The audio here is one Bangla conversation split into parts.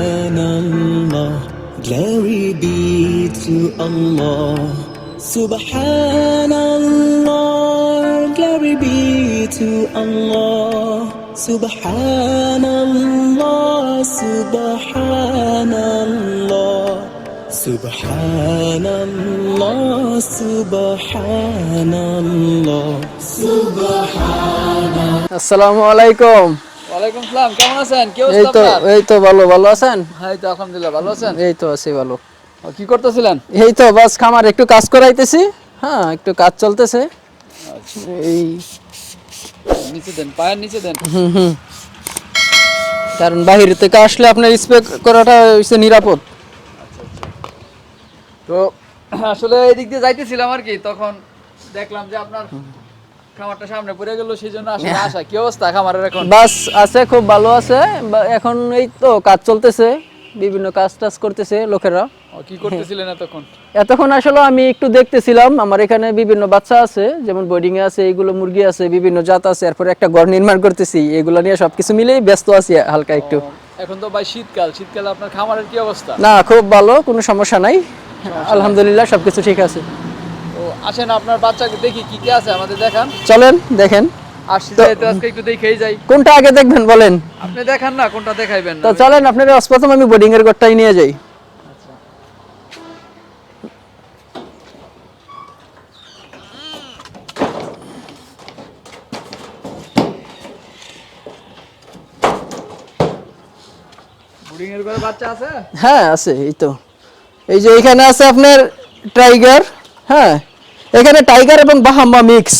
Subhanallah, glory be to Allah. Subhanallah, glory be to Allah. Subhanallah, Subhanallah. Subhanallah, Subhanallah, Subhanallah. আসসালামু আলাইকুম ওয়ালাইকুম সালাম কেমন আছেন? কি এই অবস্থা তো আপনার? এই তো ভালো ভালো আছেন? হ্যাঁ এই তো আলহামদুলিল্লাহ ভালো আছেন? এই তো আছি ভালো। কি করতেছিলেন? এই তো বাস খামার একটু কাজ করাইতেছি। হ্যাঁ একটু কাজ চলতেছে। এই নিচে দেন পায়ের নিচে দেন। হুম হুম। কারণ বাহির থেকে আসলে আপনার স্প্রে করাটা হচ্ছে নিরাপদ। তো আসলে এদিক দিয়ে যাইতেছিলাম আর কি তখন দেখলাম যে আপনার খামারটা সামনে পড়ে গেল সেই জন্য আসলে আসা কি অবস্থা খামারের এখন? বাস আছে খুব ভালো আছে। এখন এই তো কাজ চলতেছে বিভিন্ন কাজ টাজ করতেছে লোকেরা। কি করতেছিলেন এতক্ষণ? এতক্ষণ আসলে আমি একটু দেখতেছিলাম আমার এখানে বিভিন্ন বাচ্চা আছে যেমন বোর্ডিং এ আছে এইগুলো মুরগি আছে বিভিন্ন জাত আছে এরপরে একটা ঘর নির্মাণ করতেছি এগুলো নিয়ে সবকিছু মিলেই ব্যস্ত আছি হালকা একটু। এখন তো ভাই শীতকাল শীতকালে আপনার খামারের কি অবস্থা? না খুব ভালো কোনো সমস্যা নাই। আলহামদুলিল্লাহ সবকিছু ঠিক আছে। তো আসেন আপনার বাচ্চাকে দেখি কি কি আছে আমাদের দেখান। চলেন দেখেন। আসছি যেহেতু আজকে একটু দেখেই যাই। কোনটা আগে দেখবেন বলেন। আপনি দেখান না কোনটা দেখাইবেন তো চলেন আপনার প্রথম আমি বোর্ডিং এর ঘরটাই নিয়ে যাই। বোর্ডিং এর ঘরে বাচ্চা আছে? হ্যাঁ আছে এই তো। এই যে এখানে আছে আপনার টাইগার হ্যাঁ। এখানে টাইগার এবং বাহাম্মা মিক্স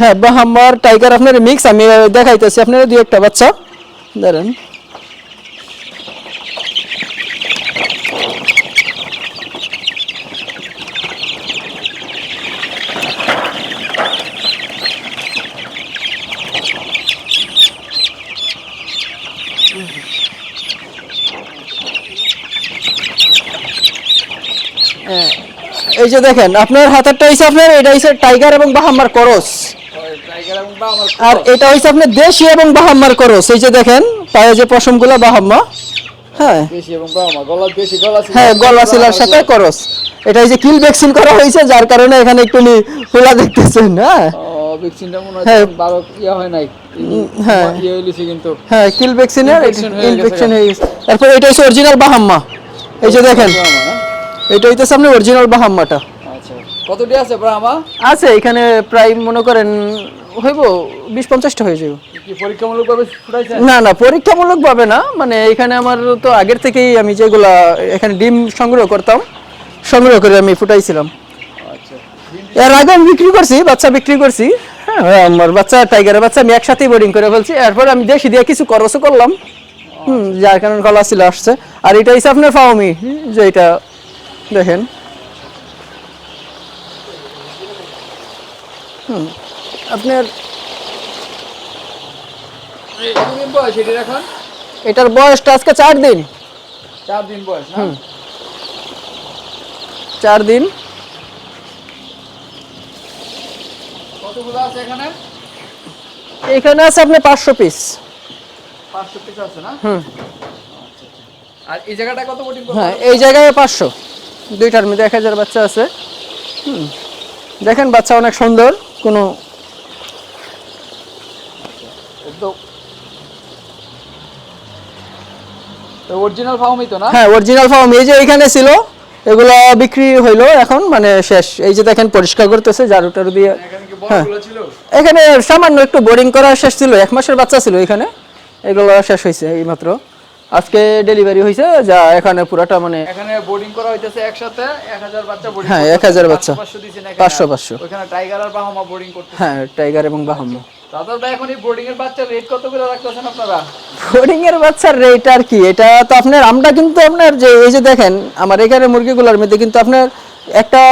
হ্যাঁ বাহাম্মার টাইগার আপনার মিক্স আমি দেখাইতেছি। আপনার দুই একটা বাচ্চা। দাঁড়ান। এই যে দেখেন আপনার হাতেরটা হইছে আপনার এটা হইছে টাইগার এবং বাহাম্মার করস। আর এটা হইছে আপনার দেশি এবং বাহাম্মার করস। এই যে দেখেন পায়ে যে পশমগুলো বাহাম্মা হ্যাঁ। হ্যাঁ গলা শিলার সাথে করস। এটা হচ্ছে কিল ভ্যাকসিন করা হয়েছে যার কারণে এখানে একটু খোলা দেখতেছেন হ্যাঁ। ভ্যাকসিনটা মনে হয় হ্যাঁ। বারো ইয়া হয় নাই। হ্যাঁ। ইয়ে হইলিছে কিন্তু। হ্যাঁ কিল ভ্যাকসিনের হয়ে ইনফেকশন হয়ে গেছে। তারপর এটা হচ্ছে অরিজিনাল বাহাম্মা। এই যে দেখেন? এটা হইতেছে আপনার অরিজিনাল বাহাম্মাটা। আচ্ছা। কতটি আছে ব্রাহ্মা? আছে এখানে প্রায় মনে করেন হইব বিশ পঞ্চাশটা হয়ে যাবে কি পরীক্ষামূলক ভাবে ফুটাইছে না না পরীক্ষামূলক ভাবে না মানে এখানে আমার তো আগের থেকেই আমি যেগুলা এখানে ডিম সংগ্রহ করতাম সংগ্রহ করে আমি ফুটাইছিলাম। আচ্ছা। এর আগে আমি বিক্রি করছি বাচ্চা বিক্রি করছি। হ্যাঁ আমার বাচ্চা টাইগারের বাচ্চা আমি একসাথেই বোর্ডিং করে ফেলছি। এরপর আমি দেশি দিয়ে কিছু খরচও করলাম। হুম যার কারণে কলা ছিল আসছে। আর এটা হচ্ছে আপনার ফাওমি যে এটা দেখেন। হুম। আপনার এটির বয়সটা আজকে চার দিন। চার দিন বয়স না? চার দিন। কতগুলো আছে এখানে? আছে আপনার পাঁচশো পিস পাঁচশো পিস আছে না? হুম। আচ্ছা, আচ্ছা। আর এই জায়গাটা কত কোটি হ্যাঁ এই জায়গায় পাঁচশো। দুইটার মধ্যে এক হাজার বাচ্চা আছে। দেখেন বাচ্চা অনেক সুন্দর কোনো অরিজিনাল ফার্মই তো না? হ্যাঁ অরিজিনাল ফার্ম এই যে এখানে ছিল এগুলো বিক্রি হইল এখন মানে শেষ। এই যে দেখেন পরিষ্কার করতেছে ঝাড়ু টাড়ু দিয়ে হ্যাঁ। এখানে সামান্য একটু বোরিং করা শেষ ছিল এক মাসের বাচ্চা ছিল এখানে। এগুলো শেষ হয়েছে এইমাত্র। আজকে ডেলিভারি হয়েছে যা এখানে পুরাটা মানে এখানে বোর্ডিং করা হইতেছে একসাথে 1000 বাচ্চা বোর্ডিং হ্যাঁ, 1000 বাচ্চা। 500 দিছেন 500 500 ওখানে টাইগার আর বাহামা বোর্ডিং করতে হ্যাঁ টাইগার এবং বাহাম্মা দাদা ভাই এখন এই বোর্ডিং এর বাচ্চা রেট কত করে রাখতেছেন আপনারা? বোর্ডিং এর বাচ্চার রেট আর কি এটা তো আপনার আমরা কিন্তু আপনার যে এই যে দেখেন আমার এখানে মুরগিগুলোর মধ্যে কিন্তু আপনার একটা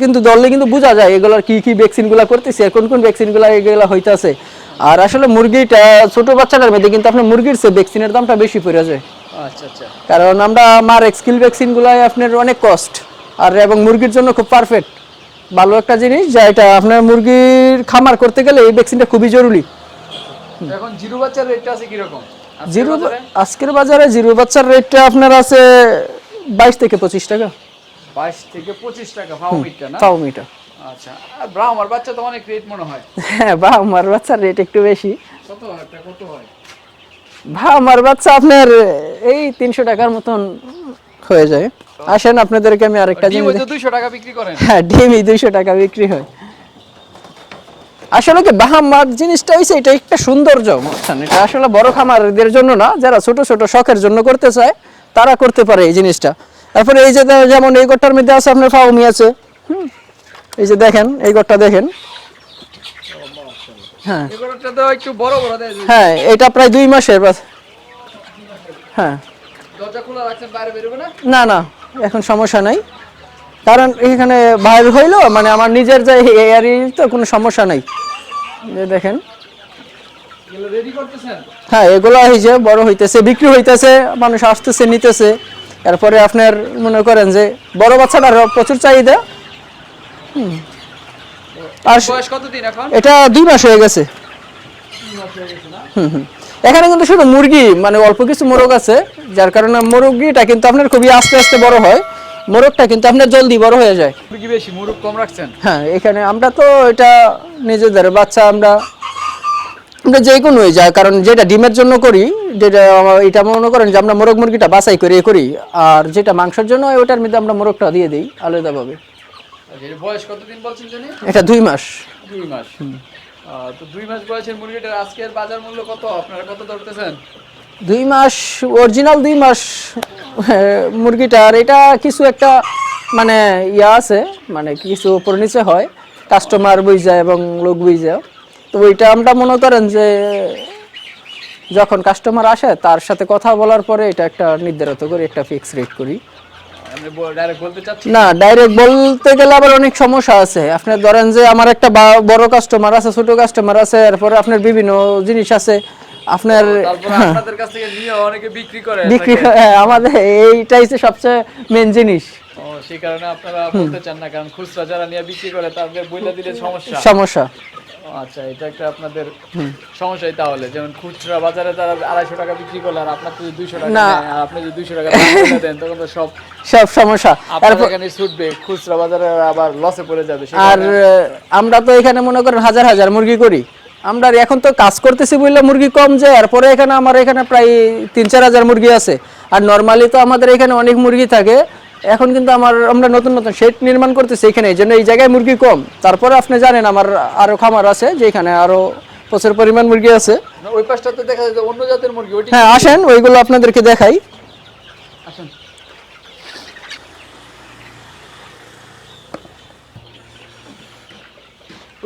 কিন্তু দলে কিন্তু বোঝা যায় এগুলোর কি কি ভ্যাকসিনগুলা করতেছে কোন কোন ভ্যাকসিনগুলা এগুলা হইতাছে। আর আসলে মুরগিটা ছোট বাচ্চাটার মধ্যে কিন্তু আপনার মুরগির চেয়ে ভ্যাকসিনের দামটা বেশি পড়ে যায়। আচ্ছা আচ্ছা। কারণ আমরা আমার স্কিল ভ্যাকসিন গুলাই আপনার অনেক কস্ট আর এবং মুরগির জন্য খুব পারফেক্ট ভালো একটা জিনিস যা এটা আপনার মুরগির খামার করতে গেলে এই ভ্যাকসিনটা খুবই জরুরি। এখন জিরো বাচ্চার রেটটা আছে কি রকম জিরো আজকের বাজারে জিরো বাচ্চার রেটটা আপনার আছে বাইশ থেকে পঁচিশ টাকা। বাইশ থেকে পঁচিশ টাকা মিটটা না? মিটার আচ্ছা আর ব্রাহ্মার বাচ্চা তো অনেক রেট মনে হয়। হ্যাঁ বা বাচ্চার রেট একটু বেশি। কত একটা কত হয়? ভা বাচ্চা আপনার এই তিনশো টাকার মতন হয়ে যায়। আসেন আপনাদেরকে আমি আরেকটা ডিম দুইশো টাকা বিক্রি করেন। হ্যাঁ ডিমই দুইশো টাকা বিক্রি হয়। আসলে কি জিনিসটা হইছে এটা একটা সৌন্দর্য এটা আসলে বড় খামারদের জন্য না যারা ছোট ছোট শখের জন্য করতে চায় তারা করতে পারে এই জিনিসটা। তারপরে এই যে যেমন এই গোটার মধ্যে আছে আপনার ফাউমি আছে। হুম। এই যে দেখেন এই গোটটা দেখেন। হ্যাঁ। একটু বড় বড় হ্যাঁ এটা প্রায় দুই মাসের বাস- হ্যাঁ। না? না এখন সমস্যা নাই। কারণ এখানে বাইর হইল মানে আমার নিজের যে এয়ারি তো কোনো সমস্যা নাই। যে দেখেন। হ্যাঁ এগুলো হয়েছে বড় হইতেছে বিক্রি হইতেছে মানুষ আসতেছে নিতেছে। এরপরে আপনার মনে করেন যে বড় বাচ্চাটার প্রচুর চাহিদা। আর বয়স কতদিন এখন? এটা দুই মাস হয়ে গেছে। এখানে কিন্তু শুধু মুরগি মানে অল্প কিছু মোরগ আছে যার কারণে মুরগিটা কিন্তু আপনার খুবই আস্তে আস্তে বড় হয়। মোরগটা কিন্তু আপনার জলদি বড় হয়ে যায়। মুরগি বেশি মুরগ কম রাখছেন? হ্যাঁ এখানে আমরা তো এটা নিজেদের বাচ্চা আমরা আমরা যে কোনো যায় কারণ যেটা ডিমের জন্য করি যেটা এটা মনে করেন যে আমরা মোরগ মুরগিটা বাছাই করে এ করি আর যেটা মাংসের জন্য হয় ওটার মধ্যে আমরা মোরগটা দিয়ে দিই আলাদাভাবে। বয়স কতদিন বলছেন জানি? এটা দুই মাস। দুই মাস। তো দুই মাস বয়সের মুরগিটার আজকের বাজার মূল্য কত? আপনারা কত ধরতেছেন? দুই মাস অরিজিনাল দুই মাস মুরগিটার এটা কিছু একটা মানে ইয়া আছে মানে কিছু উপর নিচে হয়। কাস্টমার বুঝা এবং লোক বুঝা তো ওইটা আমরা মনে করেন যে যখন কাস্টমার আসে তার সাথে কথা বলার পরে এটা একটা নির্ধারিত করি একটা ফিক্স রেট করি আমি ডাইরেক্ট বলতে চাচ্ছি না ডাইরেক্ট বলতে গেলে আবার অনেক সমস্যা আছে। আপনার ধরেন যে আমার একটা বড় কাস্টমার আছে ছোট কাস্টমার আছে এরপরে আপনার বিভিন্ন জিনিস আছে। আপনার আপনাদের কাছ থেকে নিয়ে অনেকে বিক্রি করে বিক্রি হ্যাঁ, আমাদের এইটাই সবচেয়ে মেন জিনিস। সেই কারণে আপনারা বলতে চান না কারণ খুচরা যারা নিয়ে বিক্রি করে তাদের বইলা দিলে সমস্যা। সমস্যা। আচ্ছা এটা একটা আপনাদের সমস্যাই তাহলে। যেমন খুচরা বাজারে তারা আড়াইশো টাকা বিক্রি করলে আর আপনার যদি দুইশো টাকা না। আর আপনি যদি দুইশো টাকা দেন তখন তো সব সব সমস্যা। তারপর এখানে ছুটবে খুচরা বাজারে আবার লসে পড়ে যাবে আর আমরা তো এখানে মনে করেন হাজার হাজার মুরগি করি। আমরা এখন তো কাজ করতেছি বললে মুরগি কম যায় এরপরে এখানে আমার এখানে প্রায় তিন চার হাজার মুরগি আছে। আর নর্মালি তো আমাদের এখানে অনেক মুরগি থাকে। এখন কিন্তু আমার আমরা নতুন নতুন শেড নির্মাণ করতেছি এখানে এই জন্য এই জায়গায় মুরগি কম। তারপরে আপনি জানেন আমার আরও খামার আছে যেখানে আরও প্রচুর পরিমাণ মুরগি আছে। ওই পাশটাতে দেখা যায় যে অন্য জাতের মুরগি হ্যাঁ আসেন ওইগুলো আপনাদেরকে দেখাই।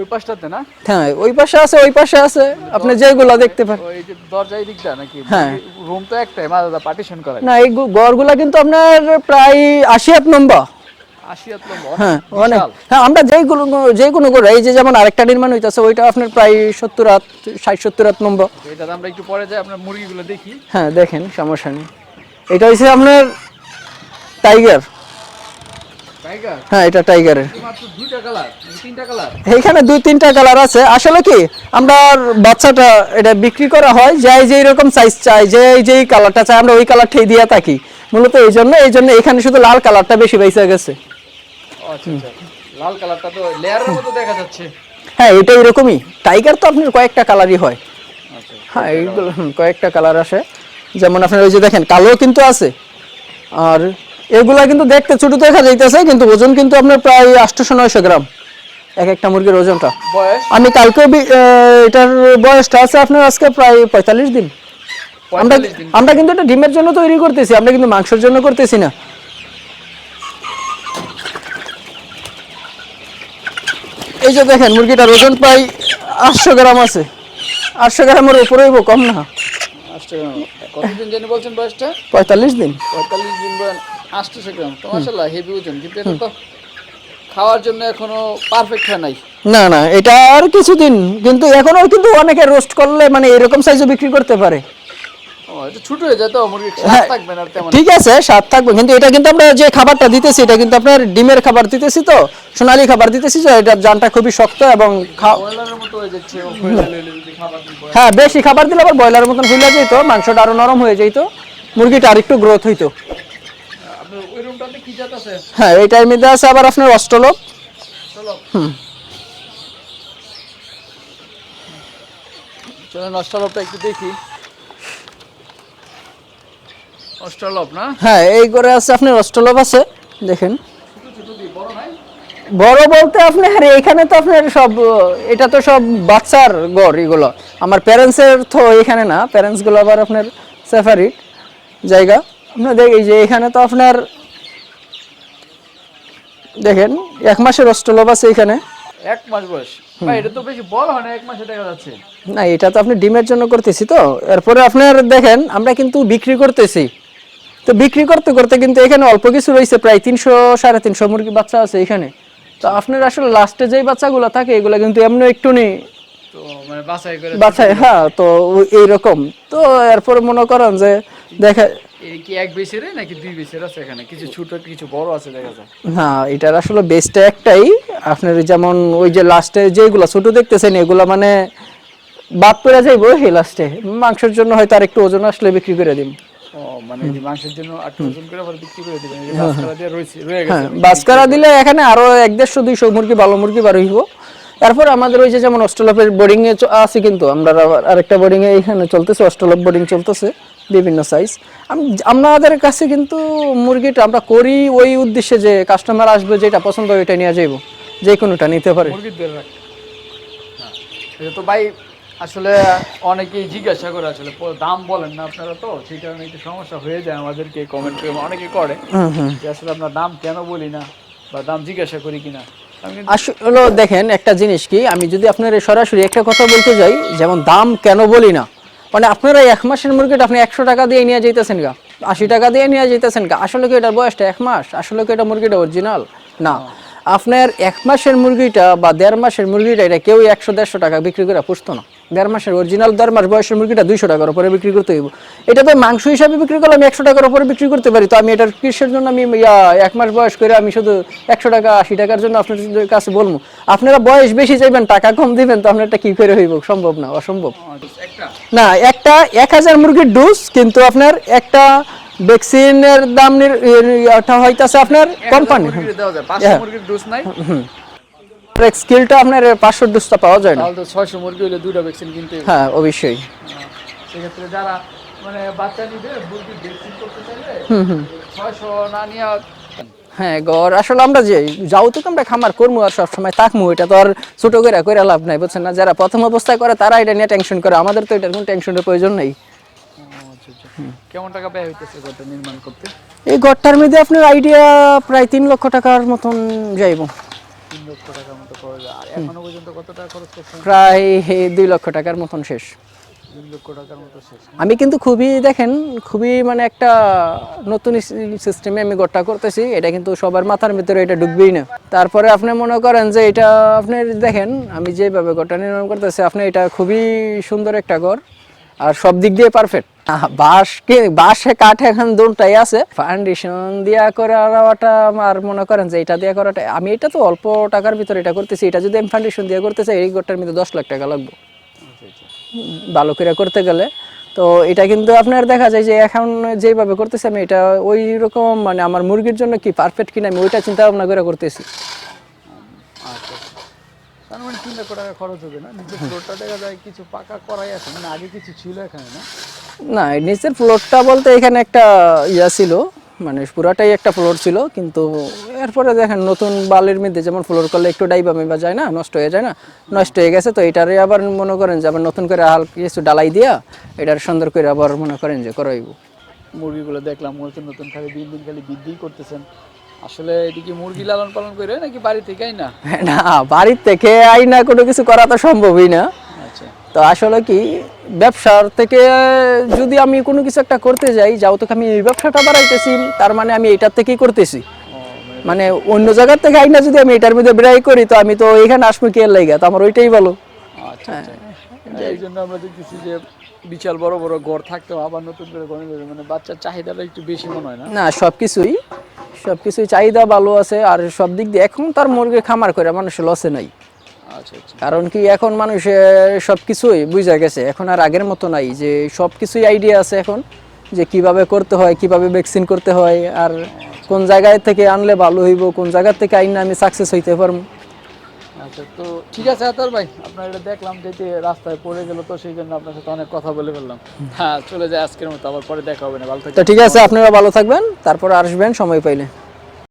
ওই পাশটাতে না? হ্যাঁ ওই পাশে আছে ওই পাশে আছে। আপনি যেগুলো দেখতে পারেন। ওই যে দরজা এই দিকটা নাকি? হ্যাঁ। রুম তো একটাই মাঝে পার্টিশন করা না এই গড়গুলা কিন্তু আপনার প্রায় আশি হাত লম্বা। হ্যাঁ। অনেক। হ্যাঁ আমরা যেই কোনো যে কোনো করে এই যে যেমন আরেকটা নির্মাণ হইতাছে ওইটা আপনার প্রায় সত্তর হাত ষাট সত্তর হাত লম্বা। তো আমরা একটু পরে যাই আপনার মুরগিগুলো দেখি। হ্যাঁ দেখেন সমস্যা নেই। এটা হচ্ছে আপনার টাইগার হ্যাঁ এটা টাইগারের কালার এইখানে দুই তিনটা কালার আছে। আসলে কি আমরা বাচ্চাটা এটা বিক্রি করা হয় যাই যেই রকম সাইজ চাই যে যেই কালারটা চাই আমরা ওই কালারটাই দিয়ে থাকি। মূলত এই জন্য এই জন্য এখানে শুধু লাল কালারটা বেশি বেঁচে গেছে। আচ্ছা আচ্ছা। লাল কালারটা তো লেয়ারের মতো দেখা যাচ্ছে। হ্যাঁ এটা এরকমই। টাইগার তো আপনার কয়েকটা কালারই হয়। আচ্ছা হ্যাঁ এইগুলো কয়েকটা কালার আসে। যেমন আপনার ওই যে দেখেন কালো কিন্তু আছে। আর এগুলা কিন্তু দেখতে ছোট দেখা যাইতেছে কিন্তু ওজন কিন্তু আপনার প্রায় আটশোশো নয়শো গ্রাম। এক একটা মুরগির ওজনটা। আমি কালকে এটার বয়সটা আছে আপনার আজকে প্রায় পঁয়তাল্লিশ দিন। আমরা আমরা কিন্তু এটা ডিমের জন্য তৈরি করতেছি আমরা কিন্তু মাংসের জন্য করতেছি না। এই যে দেখেন মুরগিটার ওজন প্রায় আটশো গ্রাম আছে। আটশো গ্রামের উপরে হইব কম না। কতদিন জানি বলছেন বয়সটা? পঁয়তাল্লিশ দিন। পঁয়তাল্লিশ দিন গ্রাম তো হেভি ওজন কিন্তু এটা তো খাওয়ার জন্য এখনও পারফেক্ট হয় নাই। না না এটা আর কিছুদিন কিন্তু এখনও কিন্তু অনেকে রোস্ট করলে মানে এরকম সাইজও বিক্রি করতে পারে। ছোট হয়ে যায় তো। থাকবে না তেমন। ঠিক আছে স্বাদ থাকবে কিন্তু এটা কিন্তু আমরা যে খাবারটা দিতেছি এটা কিন্তু আপনার ডিমের খাবার দিতেছি তো সোনালী খাবার দিতেছি তো এটা জানটা খুবই শক্ত এবং হয়ে বেশি খাবার দিলে আবার ব্রয়লারের মতন ফুলে যেত মাংসটা আরও নরম হয়ে যেত মুরগিটা আর একটু গ্রোথ হইতো। আপনার ওই রুমটাতে কি জাত আছে? হ্যাঁ মধ্যে আছে আবার আপনার চলেন একটু দেখি। না? হ্যাঁ এই করে আছে আপনার আছে দেখেন। বড় বলতে আপনার এখানে তো আপনার সব এটা তো সব বাচ্চার গড় এগুলো। আমার প্যারেন্টসের তো এখানে না প্যারেন্টসগুলো আবার আপনার সেপারেট জায়গা। আপনার দেখ এই যে এখানে তো আপনার দেখেন এক মাসের অস্ট্রলোপ আছে এখানে। এক মাস বয়স। ভাই এটা তো বেশি বড় হয় না এক মাসে দেখা যাচ্ছে। না এটা তো আপনি ডিমের জন্য করতেছি তো। এরপরে আপনার দেখেন আমরা কিন্তু বিক্রি করতেছি। তো বিক্রি করতে করতে কিন্তু এখানে অল্প কিছু রয়েছে প্রায় তিনশো সাড়ে তিনশো মুরগি বাচ্চা আছে এখানে। তো আপনার আসলে লাস্টে যেই বাচ্চাগুলো থাকে এগুলো কিন্তু এমনি একটু নেই মানে বাছাই হ্যাঁ তো এইরকম। তো এরপরে মনে করেন যে দেখে কি এক বেসের নাকি দুই বেসের আছে এখানে? কিছু ছোট কিছু বড় আছে দেখা যায়। না এটার আসলে বেসটা একটাই। আপনার যেমন ওই যে লাস্টে যেগুলো ছোট দেখতেছেন এগুলো মানে বাদ পড়ে যাইবো সেই লাস্টে মাংসের জন্য হয়তো আর একটু ওজন আসলে বিক্রি করে দিন মানে মাংসের জন্য ওজন করে বিক্রি করে দিবেন। এই যে বাসকালা দিয়ে রয়েছে রয়ে হ্যাঁ গেছে বাসকারা দিলে এখানে আরও এক দেড়শো দুইশো মুরগি ভালো মুরগি বার হইব। এরপর আমাদের ওই যে যেমন অস্ট্রেলপের বোর্ডিং এ আছে কিন্তু আমরা আরেকটা বোর্ডিং এ এখানে চলতেছে অস্ট্রেলপ বোর্ডিং চলতেছে বিভিন্ন সাইজ আমাদের কাছে কিন্তু মুরগিটা আমরা করি ওই উদ্দেশ্যে যে কাস্টমার আসবে যেটা পছন্দ হয় ওইটা নিয়ে যাইব যে কোনোটা নিতে পারে। হ্যাঁ। তো ভাই আসলে অনেকেই জিজ্ঞাসা করে আসলে দাম বলেন না আপনারা তো সেই কারণে একটু সমস্যা হয়ে যায় আমাদেরকে কমেন্ট করে অনেকে করে। যে আসলে আমরা দাম কেন বলি না বা দাম জিজ্ঞাসা করি কিনা। আসলে দেখেন একটা জিনিস কি, আমি যদি আপনার সরাসরি একটা কথা বলতে যাই, যেমন দাম কেন বলি না মানে আপনারা এক মাসের মুরগিটা আপনি একশো টাকা দিয়ে নিয়ে যেতেছেন গা, আশি টাকা দিয়ে নিয়ে যেতেছেন গা, আসলে কি এটার বয়সটা এক মাস? আসলে কি এটা মুরগিটা অরিজিনাল না। আপনার এক মাসের মুরগিটা বা দেড় মাসের মুরগিটা এটা কেউ একশো, দেড়শো টাকা বিক্রি করে পুষতো না। দেড় মাসের অরিজিনাল দেড় মাস বয়সের মুরগিটা দুইশো টাকার উপরে বিক্রি করতে হইব। এটা তো মাংস হিসাবে বিক্রি করলে আমি একশো টাকার উপরে বিক্রি করতে পারি। তো আমি এটার কিসের জন্য আমি ইয়া, এক মাস বয়স করে আমি শুধু একশো টাকা আশি টাকার জন্য আপনাদের কাছে বলব। আপনারা বয়স বেশি চাইবেন টাকা কম দিবেন তো আপনারটা কি করে হইব? সম্ভব না অসম্ভব। না একটা এক হাজার মুরগির ডোজ কিন্তু আপনার একটা ভ্যাকসিনের দাম হইতাছে আপনার কোম্পানি স্কিলটা আপনার পাঁচশো ডোজটা পাওয়া যায় না। তাহলে তো ছয়শো মুরগি হলে দুটো ভ্যাকসিন কিনতে হ্যাঁ অবশ্যই। সেক্ষেত্রে যারা মানে বাচ্চা নিবে মুরগির ভ্যাকসিন করতে চাইলে ছয়শো না নিয়ে হ্যাঁ গড়। আসলে আমরা যে যাও তো আমরা খামার করব আর সবসময় তাকমু এটা তো আর ছোট করে করে লাভ নাই বুঝছেন না? যারা প্রথম অবস্থায় করে তারা এটা নিয়ে টেনশন করে। আমাদের তো এটার কোনো টেনশনের প্রয়োজন নেই। কেমন টাকা ব্যয় হইতেছে ঘরটা নির্মাণ করতে? এই ঘরটার মধ্যে আপনার আইডিয়া প্রায় তিন লক্ষ টাকার মতন যাইব। তিন লক্ষ টাকার মতো খরচ। আর এখনও পর্যন্ত কত টাকা খরচ করছেন? প্রায় দুই লক্ষ টাকার মতন শেষ। আমি কিন্তু খুবই দেখেন খুবই মানে একটা নতুন সিস্টেমে আমি গোটা করতেছি। এটা কিন্তু সবার মাথার ভিতরে এটা ঢুকবেই না। তারপরে আপনি মনে করেন যে এটা আপনি দেখেন আমি যেভাবে গোটা নির্মাণ করতেছি আপনি এটা খুবই সুন্দর একটা ঘর আর সব দিক দিয়ে পারফেক্ট বাঁশ কি বাঁশে কাঠ এখন দুটাই আছে। ফাউন্ডেশন দিয়া করাটা আমার মনে করেন যে এটা দিয়া করাটা আমি এটা তো অল্প টাকার ভিতরে এটা করতেছি। এটা যদি আমি ফাউন্ডেশন দিয়ে করতে চাই এই ঘরটার মধ্যে দশ লাখ টাকা লাগবে। ভালো করে করতে গেলে। তো এটা কিন্তু আপনার দেখা যায় যে এখন যেভাবে করতেছি আমি এটা ওই রকম মানে আমার মুরগির জন্য কি পারফেক্ট কিনা আমি ওইটা চিন্তা ভাবনা করে করতেছি। আচ্ছা তার মানে তিন লক্ষ টাকা খরচ হবে না? নিজের ফ্লোরটা দেখা যায় কিছু পাকা করাই আছে মানে আগে কিছু ছিল এখানে না? না নিচের ফ্লোরটা বলতে এখানে একটা ইয়া ছিল মানে পুরাটাই একটা ফ্লোর ছিল কিন্তু এরপরে দেখেন নতুন বালির মধ্যে যেমন ফ্লোর করলে একটু ডাইবা মেবা যায় না নষ্ট হয়ে যায় না নষ্ট হয়ে গেছে তো এটারে আবার মনে করেন যে আবার নতুন করে হালকা কিছু ডালাই দিয়া এটার সুন্দর করে আবার মনে করেন যে করাইব। মুরগিগুলো দেখলাম নতুন নতুন খালি দিন দিন খালি বৃদ্ধি করতেছেন। আসলে এদিকে মুরগি লালন পালন করে নাকি বাড়ি থেকেই না না বাড়ির থেকে আই না কোনো কিছু করা তো সম্ভবই না আচ্ছা তো আসলে কি ব্যবসার থেকে যদি আমি কোনো কিছু একটা করতে যাই যাও তো আমি এই ব্যবসাটা বাড়াইতেছি তার মানে আমি এটার থেকেই করতেছি মানে মানে অন্য জায়গার থেকে আইনা যদি আমি এটার মধ্যে বেড়াই করি তো আমি তো এখানে আসব কে লাইগা তো আমার ওইটাই ভালো আচ্ছা আচ্ছা এই জন্য আমরা দেখতেছি যে বিশাল বড় বড় ঘর থাকতেও আবার নতুন করে ঘর। মানে বাচ্চার চাহিদাটা একটু বেশি মনে হয় না? না সব কিছুই সব কিছুই চাহিদা ভালো আছে আর সব দিক দিয়ে এখন তার মুরগি খামার করে মানুষের লসে নাই। আচ্ছা আচ্ছা। কারণ কি এখন মানুষের সব কিছুই বুঝা গেছে এখন আর আগের মতো নাই যে সব কিছুই আইডিয়া আছে এখন যে কীভাবে করতে হয় কীভাবে ভ্যাকসিন করতে হয় আর কোন জায়গায় থেকে আনলে ভালো হইব কোন জায়গা থেকে আইনে আমি সাকসেস হইতে পারব। আচ্ছা তো ঠিক আছে আতার ভাই, আপনার এটা দেখলাম যেতে রাস্তায় পড়ে গেল, তো সেই জন্য আপনার সাথে অনেক কথা বলে ফেললাম। হ্যাঁ চলে যায় আজকের মতো, আবার পরে দেখা হবে না, ভালো তো ঠিক আছে, আপনারা ভালো থাকবেন, তারপর আসবেন, সময় পাইলে।